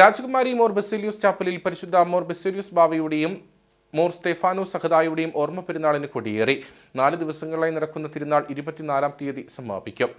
രാജകുമാരി മോർ ബെസിലിയൂസ് ചാപ്പലിൽ പരിശുദ്ധ മോർ ബെസിലിയൂസ് ബാവയുടെയും മോർ സ്റ്റെഫാനോ സഹദായുടെയും ഓർമ്മ പെരുന്നാളിന് കൊടിയേറി. നാല് ദിവസങ്ങളായി നടക്കുന്ന തിരുനാൾ ഇരുപത്തിനാലാം തീയതി സമാപിക്കും.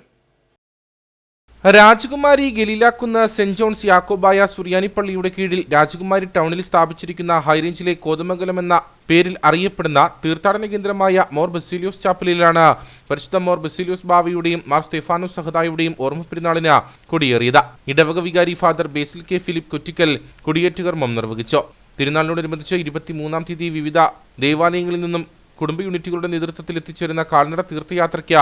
രാജകുമാരി ഗലീലാക്കുന്ന സെന്റ് ജോൺസ് യാക്കോബായ സുറിയാനിപ്പള്ളിയുടെ കീഴിൽ രാജകുമാരി ടൗണിൽ സ്ഥാപിച്ചിരിക്കുന്ന ഹൈറേഞ്ചിലെ കോതമംഗലം എന്ന പേരിൽ അറിയപ്പെടുന്ന തീർത്ഥാടന കേന്ദ്രമായ മോർ ബസീലിയോസ് ചാപ്പലിലാണ് പരിശുദ്ധ മോർ ബസീലിയോസ് ബാവയുടെയും മാർ സ്റ്റെഫാനോ സഹദായുടെയും ഓർമ്മ പെരുന്നാളിന് കൊടിയേറിയത്. ഇടവക വികാരി father Basil K Philip Kuttikkal കൊടിയേറ്റുകർമ്മം നിർവഹിച്ചു. തിരുനാളിനോടനുബന്ധിച്ച് ഇരുപത്തിമൂന്നാം തീയതി വിവിധ ദേവാലയങ്ങളിൽ നിന്നും കുടുംബ യൂണിറ്റുകളുടെ നേതൃത്വത്തിൽ എത്തിച്ചേരുന്ന കാൽനട തീർത്ഥയാത്രയ്ക്ക്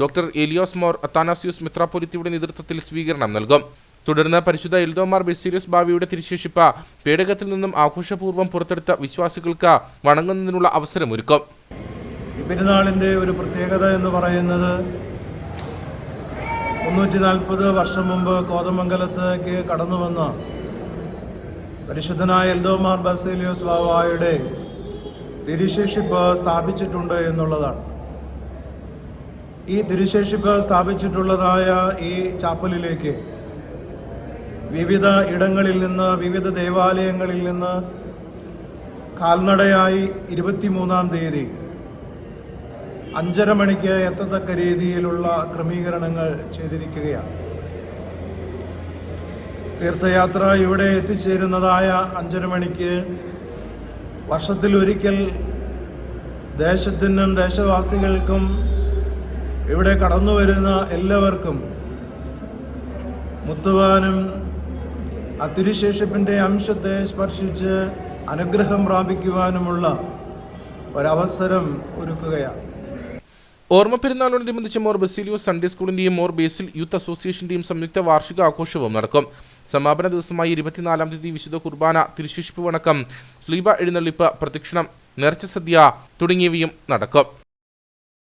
ഡോക്ടർ എലിയോസ് മോർ അത്താനാസിയോസ് മിത്രാപൊലിത്തിയുടെ നേതൃത്വത്തിൽ സ്വീകരണം നൽകും. തുടർന്ന് പരിശുദ്ധ എൽദോമാർ ബെസീരിയസ് ബാവിയുടെ തിരുശേഷിപ്പ് പേടകത്തിൽ നിന്നും ആഘോഷപൂർവം പുറത്തെടുത്ത വിശ്വാസികൾക്ക് വണങ്ങുന്നതിനുള്ള അവസരമൊരുക്കും. പെരുന്നാളിന്റെ ഒരു പ്രത്യേകത എന്ന് പറയുന്നത് മുന്നൂറ്റി നാൽപ്പത് വർഷം മുമ്പ് കോതമംഗലത്തേക്ക് കടന്നു വന്ന പരിശുദ്ധനായ എൽദോമാർ ബസേലിയോസ് ബാവായുടെ തിരുശേഷിപ്പ് സ്ഥാപിച്ചിട്ടുണ്ട് എന്നുള്ളതാണ്. ഈ തിരുശേഷിപ്പ് സ്ഥാപിച്ചിട്ടുള്ളതായ ഈ ചാപ്പലിലേക്ക് വിവിധ ഇടങ്ങളിൽ നിന്ന് വിവിധ ദേവാലയങ്ങളിൽ നിന്ന് കാൽനടയായി ഇരുപത്തിമൂന്നാം തീയതി അഞ്ചര മണിക്ക് എത്തത്തക്ക രീതിയിലുള്ള ക്രമീകരണങ്ങൾ ചെയ്തിരിക്കുകയാണ്. തീർത്ഥയാത്ര ഇവിടെ എത്തിച്ചേരുന്നതായ അഞ്ചര മണിക്ക് വർഷത്തിലൊരിക്കൽ ദേശത്തിനും ദേശവാസികൾക്കും ഇവിടെ കടന്നു വരുന്ന എല്ലാവർക്കും മുത്തുവാനും ആ തിരുശേഷിപ്പിന്റെ അംശത്തെ സ്പർശിച്ച് അനുഗ്രഹം പ്രാപിക്കുവാനുമുള്ള ഒരവസരം ഒരുക്കുകയാണ്. ഓർമ്മ പെരുന്നാളിനോടനുബന്ധിച്ച് മോർ ബസീലിയോസ് സൺഡേ സ്കൂളിന്റെയും മോർ ബേസിൽ യൂത്ത് അസോസിയേഷന്റെയും സംയുക്ത വാർഷിക ആഘോഷവും നടക്കും. സമാപന ദിവസമായി ഇരുപത്തിനാലാം തീയതി വിശുദ്ധ കുർബാന തിരുശേഷിപ്പ് വണക്കം സ്ലീബ എഴുന്നള്ളിപ്പ് പ്രദക്ഷിണം നേർച്ച സദ്യ തുടങ്ങിയവയും നടക്കും.